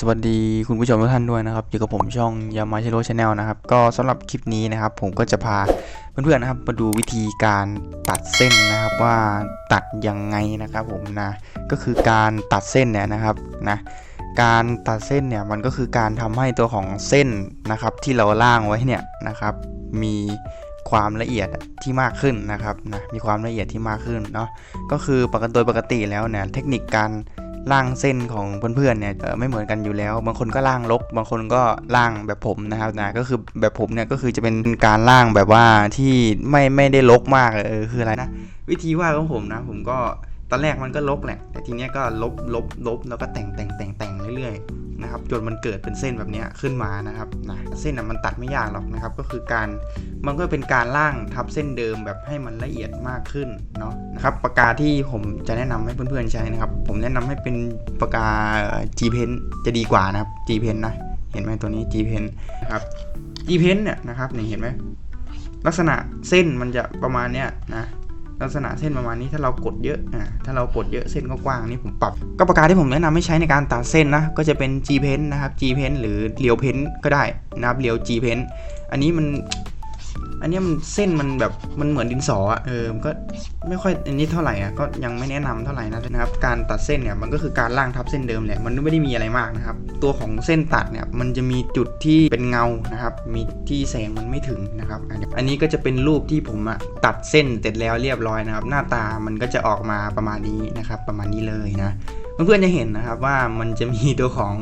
สวัสดีคุณผู้ชมทุกท่านด้วยนะครับอยู่กับผมช่องยามาชิโร่ชาแนลนะครับ ก็สำหรับคลิปนี้นะครับ ผมก็จะพาเพื่อนๆนะครับ มาดูวิธีการตัดเส้นนะครับว่าตัดยังไงนะครับ ผมนะก็คือการตัดเส้นเนี่ยนะครับนะการตัดเส้นเนี่ยมันก็คือการทำให้ตัวของเส้นนะครับ ที่เราล่างไว้เนี่ยนะครับ มีความละเอียดที่มากขึ้นนะครับนะมีความละเอียดที่มากขึ้นเนาะก็คือปกติโดยปกติแล้วเนี่ยเทคนิคการ ร่างเส้นของเพื่อนๆเนี่ยไม่เหมือนกันอยู่แล้ว บางคนก็ร่างลก บางคนก็ร่างแบบผมนะครับนะก็คือแบบผมเนี่ยก็คือจะเป็นการร่างแบบว่าที่ไม่ไม่ได้ลกมากเออคืออะไรนะวิธีวาดของผมนะ ผมก็ตอนแรกมันก็ลกแหละแต่ทีเนี้ยก็ลบลบลบแล้วก็แต่งแต่งแต่งแต่งเรื่อยๆ นะครับจนมันเกิดเป็นเส้นแบบนี้ขึ้นมานะครับนะเส้นน่ะมันตัดไม่ยากหรอกนะครับ ก็คือการมันก็เป็นการล่างทับเส้นเดิมแบบให้มันละเอียดมากขึ้นเนาะนะครับปากกาที่ผมจะแนะนำให้เพื่อนๆใช้นะครับ ผมแนะนำให้เป็นปากกา G Pen จะดีกว่านะครับ G Pen นะเห็นไหมตัวนี้ G Pen นะครับ G Pen เนี่ยนะครับนี่เห็นไหมลักษณะเส้นมันจะประมาณเนี้ยนะ ลักษณะเส้นประมาณนี้ถ้าเรากดเยอะอ่าถ้าเรากดเยอะเส้นก็กว้างนี่ผมปรับ ก็ปากกาที่ผมแนะนำให้ใช้ในการตัดเส้นนะก็จะเป็น G Pen นะครับ G Pen หรือเรียว Pen ก็ได้นะครับเรียว G Pen อันนี้มัน อันนี้มันเส้นมันแบบมันเหมือนดินสออะเออมันก็ไม่ค่อยอันนี้เท่าไหร่อะก็ยังไม่แนะนำเท่าไหร่นะนะครับ การตัดเส้นเนี่ยมันก็คือการล่างทับเส้นเดิมแหละมันไม่ได้มีอะไรมากนะครับ ตัวของเส้นตัดเนี่ยมันจะมีจุดที่เป็นเงานะครับ มีที่แสงมันไม่ถึงนะครับ อันนี้ก็จะเป็นรูปที่ผมอะตัดเส้นเสร็จแล้วเรียบร้อยนะครับ หน้าตามันก็จะออกมาประมาณนี้นะครับ ประมาณนี้เลยนะเพื่อนๆจะเห็นนะครับว่ามันจะมีตัวของ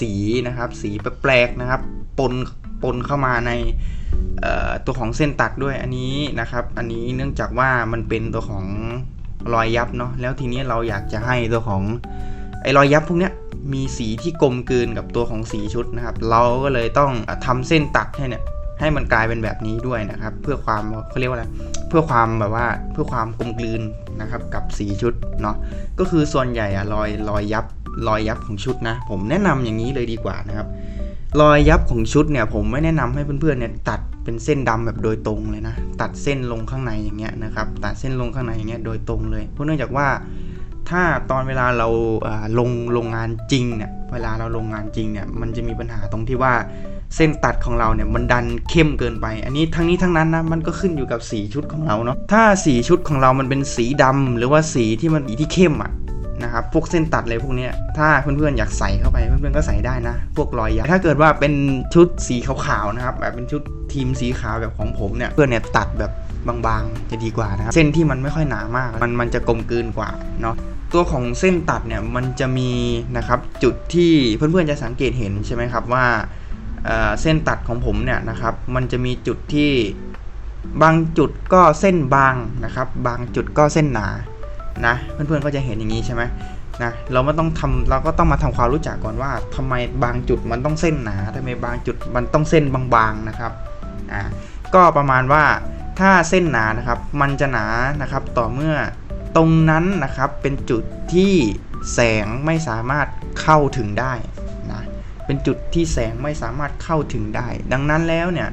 สีนะครับ สีแปลกๆนะครับ ปนปนเข้ามาใน ตัวของเส้นตัดด้วยอันนี้นะครับ อันนี้เนื่องจากว่ามันเป็นตัวของรอยยับเนาะแล้วทีนี้เราอยากจะให้ตัวของไอ้รอยยับพวกเนี้ยมีสีที่กลมกลืนกับตัวของสีชุดนะครับ เราก็เลยต้องทำเส้นตัดให้เนี่ยให้มันกลายเป็นแบบนี้ด้วยนะครับ เพื่อความเขาเรียกว่าอะไรเพื่อความแบบว่าเพื่อความกลมกลืนนะครับกับสีชุดเนาะก็คือส่วนใหญ่อะรอยรอยยับรอยยับของชุดนะ ผมแนะนำอย่างนี้เลยดีกว่านะครับ รอยยับของชุดเนี่ยผมไม่แนะนำให้เพื่อนๆเนี่ยตัดเป็นเส้นดำแบบโดยตรงเลยนะ ตัดเส้นลงข้างในอย่างเงี้ยนะครับตัดเส้นลงข้างในอย่างเงี้ยโดยตรงเลย เพราะเนื่องจากว่าถ้าตอนเวลาเราลงโรงงานจริงเนี่ยเวลาเราลงงานจริงเนี่ยมันจะมีปัญหาตรงที่ว่าเส้นตัดของเราเนี่ยมันดันเข้มเกินไป อันนี้ทั้งนี้ทั้งนั้นนะมันก็ขึ้นอยู่กับสีชุดของเราเนาะถ้าสีชุดของเรามันเป็นสีดำหรือว่าสีที่มันสีที่เข้มอะ นะครับพวกเส้นตัดเลยพวกนี้ถ้าเพื่อนๆอยากใส่เข้าไปเพื่อนๆก็ใส่ได้นะ พวกรอยยับถ้าเกิดว่าเป็นชุดสีขาวๆนะครับแบบเป็นชุดทีมสีขาวแบบของผมเนี่ยเพื่อนเนี่ยตัดแบบบางๆจะดีกว่านะครับเส้นที่มันไม่ค่อยหนามาก มันมันจะกลมกลืนกว่าเนาะตัวของเส้นตัดเนี่ยมันจะมีนะครับจุดที่เพื่อนๆจะสังเกตเห็นใช่ไหมครับว่าเส้นตัดของผมเนี่ยนะครับมันจะมีจุดที่บางจุดก็เส้นบางนะครับ บางจุดก็เส้นหนา นะเพื่อนๆก็จะเห็นอย่างนี้ใช่ไหมนะเราไม่ต้องทำเราก็ต้องมาทำความรู้จักก่อนว่าทำไมบางจุดมันต้องเส้นหนาทำไมบางจุดมันต้องเส้นบางๆนะครับอ่าก็ประมาณว่าถ้าเส้นหนานะครับมันจะหนานะครับต่อเมื่อตรงนั้นนะครับเป็นจุดที่แสงไม่สามารถเข้าถึงได้นะเป็นจุดที่แสงไม่สามารถเข้าถึงได้ ดังนั้นแล้วเนี่ย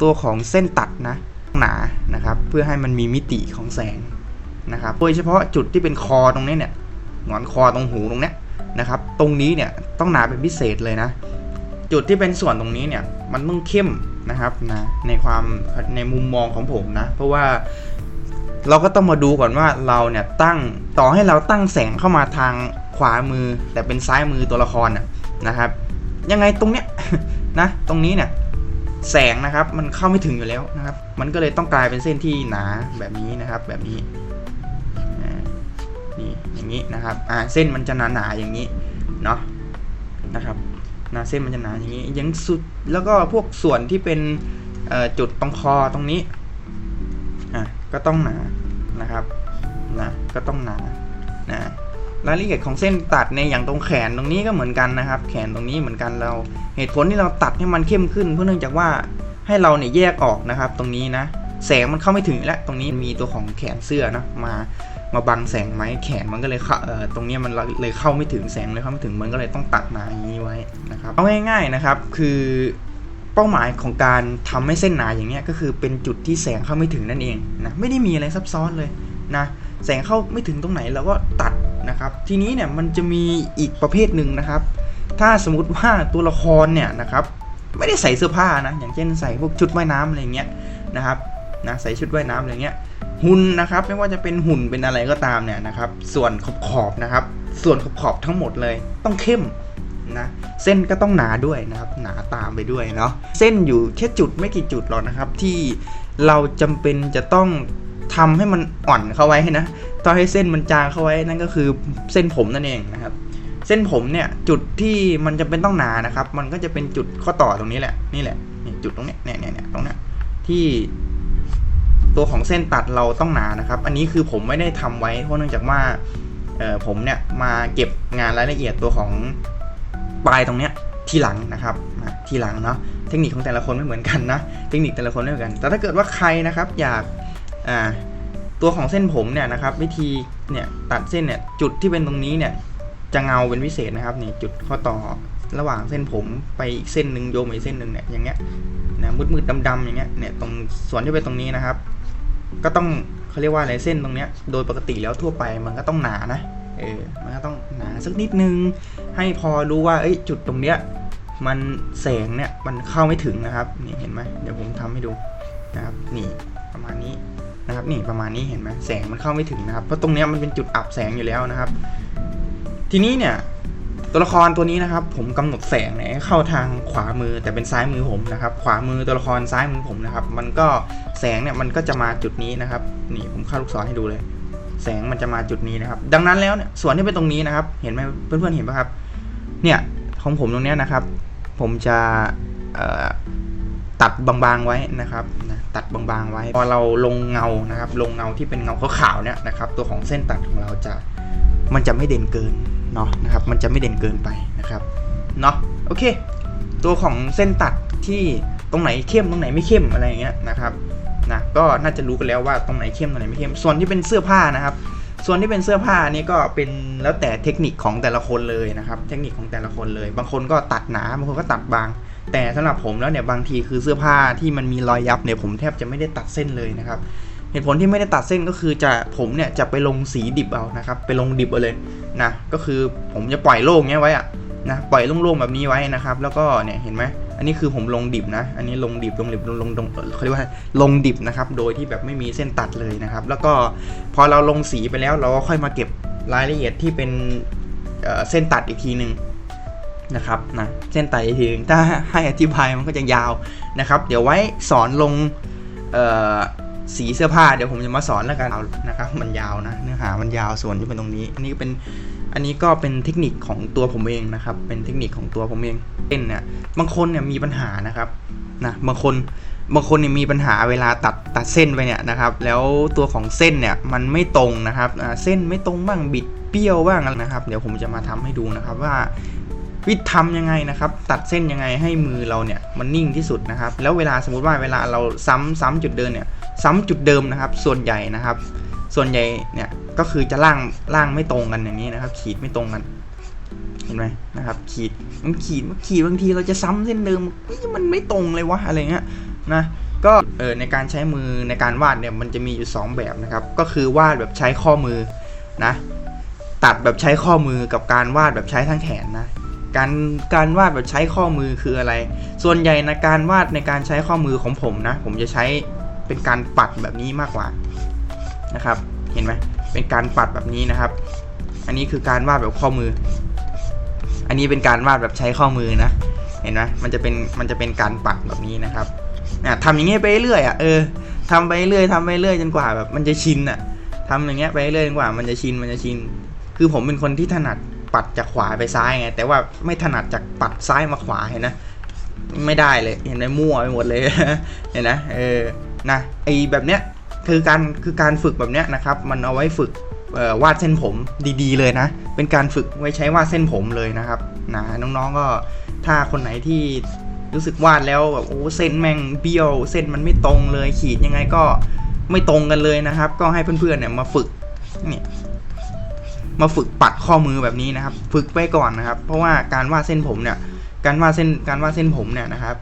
ตัวของเส้นตัดนะหนานะครับเพื่อให้มันมีมิติของแสง นะครับโดยเฉพาะจุดที่เป็นคอตรงนี้เนี่ยหงอนคอตรงหูตรงเนี้ยนะครับ ตรงนี้เนี่ยต้องหนาเป็นพิเศษเลยนะ จุดที่เป็นส่วนตรงนี้เนี่ยมันต้องเข้มนะครับนะในความในมุมมองของผมนะ เพราะว่าเราก็ต้องมาดูก่อนว่าเราเนี่ยตั้งต่อให้เราตั้งแสงเข้ามาทางขวามือ แต่เป็นซ้ายมือตัวละครนะครับ ยังไงตรงเนี้ยนะตรงนี้เนี่ยแสงนะครับมันเข้าไม่ถึงอยู่แล้วนะครับ มันก็เลยต้องกลายเป็นเส้นที่หนาแบบนี้นะครับ แบบนี้ อย่างนี้นะครับอ่าเส้นมันจะหนาๆอย่างนี้เนาะนะครับนะเส้นมันจะหนาอย่างนี้ยังสุดแล้วก็พวกส่วนที่เป็นจุดตรงคอตรงนี้อะก็ต้องหนานะครับนะก็ต้องหนานะรายละเอียดของเส้นตัดในอย่างตรงแขนตรงนี้ก็เหมือนกันนะครับ แขนตรงนี้เหมือนกันเรา เหตุผลที่เราตัดให้มันเข้มขึ้น เพราะเนื่องจากว่าให้เราเนี่ยแยกออกนะครับ ตรงนี้นะแสงมันเข้าไม่ถึงแล้วตรงนี้มีตัวของแขนเสื้อนะมา มาบังแสงไหมแขนมันก็เลยเข้าเตรงนี้มันเลยเข้าไม่ถึงแสงเลยเข้าไม่ถึงมันก็เลยต้องตัดมาอย่างนี้ไว้นะครับเอาง่ายๆนะครับคือเป้าหมายของการทำให้เส้นหนาอย่างเงี้ยก็คือเป็นจุดที่แสงเข้าไม่ถึงนั่นเองนะไม่ได้มีอะไรซับซ้อนเลยนะแสงเข้าไม่ถึงตรงไหนเราก็ตัดนะครับ ทีนี้เนี่ยมันจะมีอีกประเภทหนึ่งนะครับ ถ้าสมมติว่าตัวละครเนี่ยนะครับไม่ได้ใส่เสื้อผ้านะอย่างเช่นใส่พวกชุดว่ายน้ำอะไรเงี้ยนะครับนะใส่ชุดว่ายน้ำอะไรเงี้ย หุ่นนะครับไม่ว่าจะเป็นหุ่นเป็นอะไรก็ตามเนี่ยนะครับ ส่วนขอบขอบนะครับ ส่วนขอบขอบทั้งหมดเลยต้องเข้มนะเส้นก็ต้องหนาด้วยนะครับ หนาตามไปด้วยเนาะเส้นอยู่แค่จุดไม่กี่จุดหรอกนะครับ ที่เราจำเป็นจะต้องทำให้มันอ่อนเข้าไว้ให้นะต้องให้เส้นมันจางเข้าไว้นั่นก็คือเส้นผมนั่นเองนะครับ เส้นผมเนี่ยจุดที่มันจะเป็นต้องหนานะครับ มันก็จะเป็นจุดข้อต่อตรงนี้แหละนี่แหละจุดตรงเนี้เนี่ยเนี่ยเนี่ยตรงเนี้ยที่ ตัวของเส้นตัดเราต้องหนานะครับ อันนี้คือผมไม่ได้ทำไว้เพราะเนื่องจากว่าผมเนี่ยมาเก็บงานรายละเอียดตัวของปลายตรงเนี้ยทีหลังนะครับทีหลังเนาะเทคนิคของแต่ละคนไม่เหมือนกันนะเทคนิคแต่ละคนไม่เหมือนกัน แต่ถ้าเกิดว่าใครนะครับอยากาตัวของเส้นผมเนี่ยนะครับวิธีเนี่ยตัดเส้นเนี่ยจุดที่เป็นตรงนี้เนี่ยจะเงาเป็นพิเศษนะครับนี่จุดข้อต่อระหว่างเส้นผมไปอีกเส้นหนึ่งโยงไปอีกเส้นหนึ่งเนี่ยอย่างเงี้ยนะมืดๆดำๆอย่างเงี้ยเนี่ยตรงส่วนที่เป็นตรงนี้นะครับ ก็ต้องเขาเรียกว่าอะไรเส้นตรงเนี้ยโดยปกติแล้วทั่วไปมันก็ต้องหนานะเออมันก็ต้องหนาสักนิดนึง ให้พอรู้ว่าเอ้ยจุดตรงเนี้ยมันแสงเนี่ยมันเข้าไม่ถึงนะครับนี่เห็นไหมเดี๋ยวผมทำให้ดูนะครับนี่ประมาณนี้นะครับนี่ประมาณนี้เห็นไหมแสงมันเข้าไม่ถึงนะครับเพราะตรงเนี้ยมันเป็นจุดอับแสงอยู่แล้วนะครับ ทีนี้เนี่ย ตัวละครตัวนี้นะครับผมกำหนดแสงเนี่ยให้เข้าทางขวามือแต่เป็นซ้ายมือผมนะครับ ขวามือตัวละครซ้ายมือผมนะครับ มันก็แสงเนี่ยมันก็จะมาจุดนี้นะครับ นี่ผมเข้าลูกศรให้ดูเลย แสงมันจะมาจุดนี้นะครับ ดังนั้นแล้วเนี่ยส่วนที่เป็นตรงนี้นะครับ เห็นไหมเพื่อนๆเห็นปะครับ เนี่ยของผมตรงนี้นะครับ ผมจะตัดบางๆไว้นะครับนะตัดบางๆไว้ พอเราลงเงานะครับ ลงเงาที่เป็นเงาขาวๆเนี่ยนะครับ ตัวของเส้นตัดของเราจะ มันจะไม่เด่นเกินเนาะนะครับมันจะไม่เด่นเกินไปนะครับเนาะโอเค ตัวของเส้นตัดที่ตรงไหนเข้มตรงไหนไม่เข้มอะไรอย่างเงี้ยนะครับนะก็น่าจะรู้กันแล้วว่าตรงไหนเข้มตรงไหนไม่เข้มส่วนที่เป็นเสื้อผ้านะครับ ส่วนที่เป็นเสื้อผ้านี่ก็เป็นแล้วแต่เทคนิคของแต่ละคนเลยนะครับ เทคนิคของแต่ละคนเลย บางคนก็ตัดหนาบางคนก็ตัดบาง แต่สำหรับผมแล้วเนี่ยบางทีคือเสื้อผ้าที่มันมีรอยยับเนี่ยผมแทบจะไม่ได้ตัดเส้นเลยนะครับ เหตุผลที่ไม่ได้ตัดเส้นก็คือจะผมเนี่ยจะไปลงสีดิบเอานะครับ ไปลงดิบเอาเลยนะ ก็คือผมจะปล่อยโล่งเงี้ยไว้อะนะปล่อยโล่งๆแบบนี้ไว้นะครับ แล้วก็เนี่ยเห็นไหมอันนี้คือผมลงดิบนะ อันนี้ลงดิบลงดิบลงลงลงเขาเรียกว่าลงดิบนะครับ โดยที่แบบไม่มีเส้นตัดเลยนะครับ แล้วก็พอเราลงสีไปแล้วเราก็ค่อยมาเก็บรายละเอียดที่เป็นเส้นตัดอีกทีหนึ่งนะครับนะเส้นตัดอีกทีหนึงถ้าให้อธิบายมันก็จะยาวนะครับ เดี๋ยวไว้สอนลงเอ่อ สีเสื้อผ้าเดี๋ยวผมจะมาสอนแล้วกันนะครับ มันยาวนะเนื้อหามันยาวส่วนที่เป็นตรงนี้ อันนี้ก็เป็นอันนี้ก็เป็นเทคนิคของตัวผมเองนะครับ เป็นเทคนิคของตัวผมเองเส้นเนี่ยบางคนเนี่ยมีปัญหานะครับนะบางคนบางคนเนี่ยมีปัญหาเวลาตัดตัดเส้นไปเนี่ยนะครับ แล้วตัวของเส้นเนี่ยมันไม่ตรงนะครับเส้นไม่ตรงบ้างบิดเปี้ยวบ้างนะครับ เดี๋ยวผมจะมาทำให้ดูนะครับว่าวิธีทำยังไงนะครับ ตัดเส้นยังไงให้มือเราเนี่ยมันนิ่งที่สุดนะครับ แล้วเวลาสมมติว่าเวลาเราซ้ำซ้ำจุดเดิมเนี่ย ซ้ำจุดเดิมนะครับ ส่วนใหญ่นะครับ ส่วนใหญ่เนี่ยก็คือจะล่างล่างไม่ตรงกันอย่างนี้นะครับ ขีดไม่ตรงกันเห็นไหมนะครับ ขีดมันขีดมันขีดบางทีเราจะซ้ำเส้นเดิมมันไม่ตรงเลยวะอะไรเงี้ยนะก็เออในการใช้มือในการวาดเนี่ยมันจะมีอยู่สองแบบนะครับ ก็คือวาดแบบใช้ข้อมือนะตัดแบบใช้ข้อมือกับการวาดแบบใช้ทั้งแขนนะการการวาดแบบใช้ข้อมือคืออะไร ส่วนใหญ่ในการวาดในการใช้ข้อมือของผมนะ ผมจะใช้ เป็นการปัดแบบนี้มากกว่านะครับ เห็นไหมเป็นการปัดแบบนี้นะครับ อันนี้คือการวาดแบบข้อมือ อันนี้เป็นการวาดแบบใช้ข้อมือนะ เห็นไหมมันจะเป็นมันจะเป็นการปัดแบบนี้นะครับอะทำอย่างเงี้ยไปเรื่อยอะเออทำไปเรื่อยทำไปเรื่อยจนกว่าแบบมันจะชินอะทำอย่างเงี้ยไปเรื่อยจนกว่ามันจะชินมันจะชิน คือผมเป็นคนที่ถนัดปัดจากขวาไปซ้ายไงแต่ว่าไม่ถนัดจากปัดซ้ายมาขวาเห็นนะไม่ได้เลย เห็นไหมมั่วไปหมดเลยเห็นนะเออ นะไอแบบเนี้ยคือการคือการฝึกแบบเนี้ยนะครับ มันเอาไว้ฝึกวาดเส้นผมดีๆ เลยนะ เป็นการฝึกไว้ใช้วาดเส้นผมเลยนะครับนะน้องๆก็ถ้าคนไหนที่รู้สึกวาดแล้วแบบโอ้เส้นแม่งเบี้ยวเส้นมันไม่ตรงเลยขีดยังไงก็ไม่ตรงกันเลยนะครับ ก็ให้เพื่อนๆเนี่ยมาฝึกเนี่ยมาฝึกปัดข้อมือแบบนี้นะครับ ฝึกไปก่อนนะครับ เพราะว่าการวาดเส้นผมเนี่ย การวาดเส้นการวาดเส้นผมเนี่ยนะครับ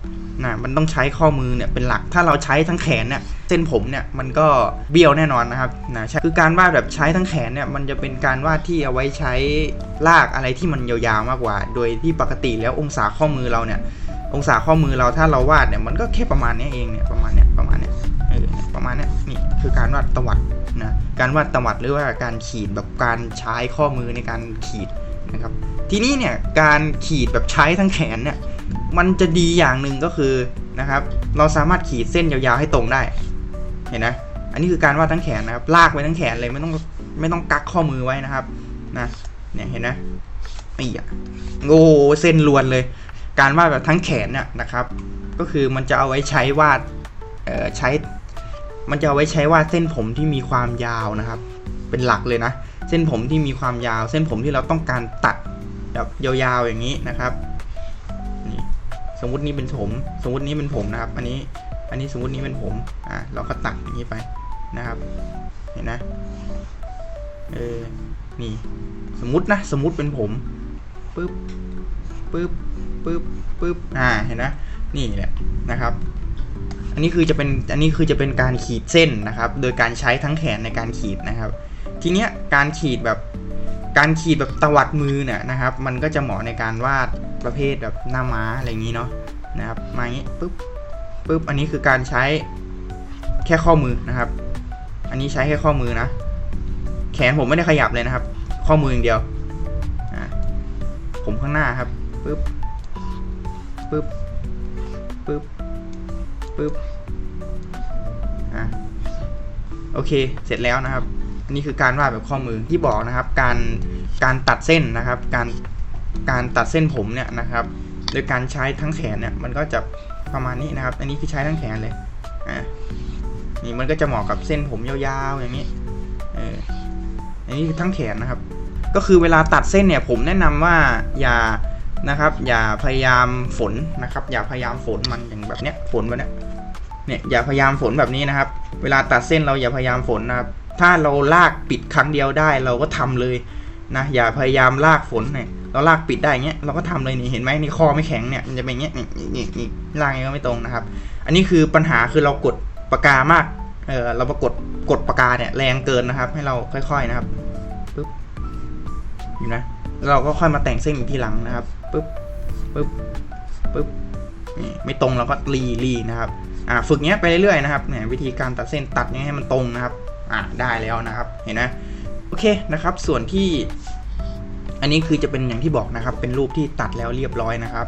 นะมันต้องใช้ข้อมือเนี่ยเป็นหลัก ถ้าเราใช้ทั้งแขนเนี่ยเส้นผมเนี่ยมันก็เบี้ยวแน่นอนนะครับนะคือการวาดแบบใช้ทั้งแขนเนี่ยมันจะเป็นการวาดที่เอาไว้ใช้ลากอะไรที่มันยาวๆมากกว่า โดยที่ปกติแล้วองศาข้อมือเราเนี่ยองศาข้อมือเราถ้าเราวาดเนี่ยมันก็แค่ประมาณนี้เองเนี่ยประมาณเนี้ยประมาณเนี้ยเออเนี่ยประมาณเนี้ยนี่คือการวาดตวัดนะการวาดตวัดหรือว่าการขีดแบบการใช้ข้อมือในการขีดนะครับ ทีนี้เนี่ยการขีดแบบใช้ทั้งแขนเนี่ยมันจะดีอย่างหนึ่งก็คือนะครับเราสามารถขีดเส้นยาวๆให้ตรงได้ เห็นนะอันนี้คือการวาดทั้งแขนนะครับลากไว้ทั้งแขนเลยไม่ต้องไม่ต้องกักข้อมือไว้นะครับนะเนี่ยเห็นนะนี่อะโอ้เส้นลวนเลย การวาดแบบทั้งแขนเนี่ยนะครับ ก็คือมันจะเอาไว้ใช้วาดเอ่อใช้ มันจะเอาไว้ใช้วาดเส้นผมที่มีความยาวนะครับ เป็นหลักเลยนะ เส้นผมที่มีความยาว เส้นผมที่เราต้องการตัด ยาวๆอย่างนี้นะครับนี่สมมตินี้เป็นผม สมมตินี้เป็นผมนะครับ อันนี้อันนี้สมมตินี้เป็นผมอะเราก็ตัดอย่างนี้ไปนะครับ เห็นนะเออนี่สมมตินะสมมติเป็นผมปึ๊บปึ๊บปึ๊บปึ๊บอ่าเห็นนะนี่แหละนะครับ อันนี้คือจะเป็นอันนี้คือจะเป็นการขีดเส้นนะครับ โดยการใช้ทั้งแขนในการขีดนะครับ ทีเนี้ยการขีดแบบ การขีดแบบตวัดมือเนี่ยนะครับ มันก็จะเหมาะในการวาดประเภทแบบหน้าม้าอะไรอย่างนี้เนาะนะครับมาอย่างนี้ปึ๊บปึ๊บอันนี้คือการใช้แค่ข้อมือนะครับ อันนี้ใช้แค่ข้อมือนะ แขนผมไม่ได้ขยับเลยนะครับ ข้อมืออย่างเดียวผมข้างหน้าครับปึ๊บปึ๊บปึ๊บปึ๊บอะโอเค เสร็จแล้วนะครับ นนี้คือการวาดแบบข้อมือที่บอกนะครับ การการตัดเส้นนะครับ การการตัดเส้นผมเนี่ยนะครับ โดยการใช้ทั้งแขนเนี่ยมันก็จะประมาณนี้นะครับ อันนี้คือใช้ทั้งแขนเลยอ่านี่มันก็จะเหมาะกับเส้นผมยาวๆอย่างนี้เอออันนี้คือทั้งแขนนะครับ ก็คือเวลาตัดเส้นเนี่ยผมแนะนำว่าอย่านะครับ อย่าพยายามฝนนะครับ อย่าพยายามฝนมันอย่างแบบเนี้ยฝนแบบเนี้ยเนี่ยอย่าพยายามฝนแบบนี้นะครับ เวลาตัดเส้นเราอย่าพยายามฝนนะครับ ถ้าเราลากปิดครั้งเดียวได้เราก็ทำเลยนะอย่าพยายามลากฝนเนี่ยเราลากปิดได้อย่างเงี้ยเราก็ทำเลยนี่เห็นไหมนี่คอไม่แข็งเนี่ยมันจะเป็นเงี้ยนี่นี่นี่ลากองเงี้ยก็ไม่ตรงนะครับ อันนี้คือปัญหาคือเรากดปากกามากเออเราประกดกดปากกาเนี่ยแรงเกินนะครับ ให้เราค่อย ๆนะครับปึ๊บอยู่นะเราก็ค่อยมาแต่งเส้นอีกทีหลังนะครับปึ๊บปึ๊บปึ๊บนี่ไม่ตรงเราก็รีรีนะครับอ่าฝึกเนี้ยไปเรื่อยๆนะครับเนี่ยวิธีการตัดเส้นตัดเนี้ยให้มันตรงนะครับ อ่าได้แล้วนะครับเห็นนะโอเคนะครับ ส่วนที่ อันนี้คือจะเป็นอย่างที่บอกนะครับ เป็นรูปที่ตัดแล้วเรียบร้อยนะครับ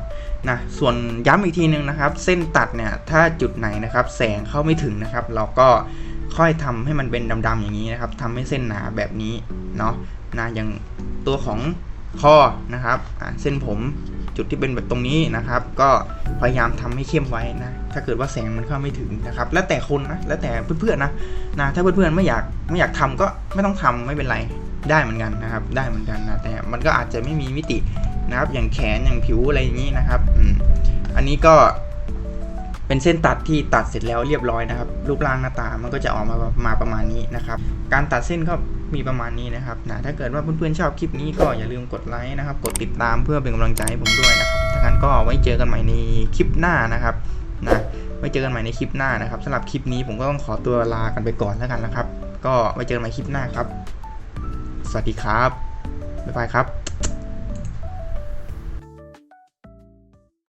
นะส่วนย้ำอีกทีนึงนะครับ เส้นตัดเนี่ยถ้าจุดไหนนะครับ แสงเข้าไม่ถึงนะครับ เราก็ค่อยทำให้มันเป็นดำๆอย่างนี้นะครับทำให้เส้นหนาแบบนี้เนาะนะอย่างตัวของคอนะครับเส้นผม จุดที่เป็นแบบตรงนี้นะครับ ก็พยายามทำให้เข้มไว้นะถ้าเกิดว่าแสงมันเข้าไม่ถึงนะครับ แล้วแต่คนนะแล้วแต่เพื่อนๆนะนะถ้าเพื่อนๆไม่อยากไม่อยากทำก็ไม่ต้องทำไม่เป็นไรได้เหมือนกันนะครับ ได้เหมือนกันนะแต่มันก็อาจจะไม่มีมิตินะครับ อย่างแขนอย่างผิวอะไรอย่างนี้นะครับอืมอันนี้ก็เป็นเส้นตัดที่ตัดเสร็จแล้วเรียบร้อยนะครับ รูปร่างหน้าตามันก็จะออกมามาประมาณนี้นะครับ การตัดเส้นก็ มีประมาณนี้นะครับนะถ้าเกิดว่าเพื่อนๆชอบคลิปนี้ก็อย่าลืมกดไลค์นะครับ กดติดตามเพื่อเป็นกำลังใจให้ผมด้วยนะครับถ้างั้นก็ไว้เจอกันใหม่ในคลิปหน้านะครับนะไว้เจอกันใหม่ในคลิปหน้านะครับสำหรับคลิปนี้ผมก็ต้องขอตัวลากันไปก่อนแล้วกันนะครับ ก็ไว้เจอกันใหม่คลิปหน้าครับ สวัสดีครับบ๊ายบายครับ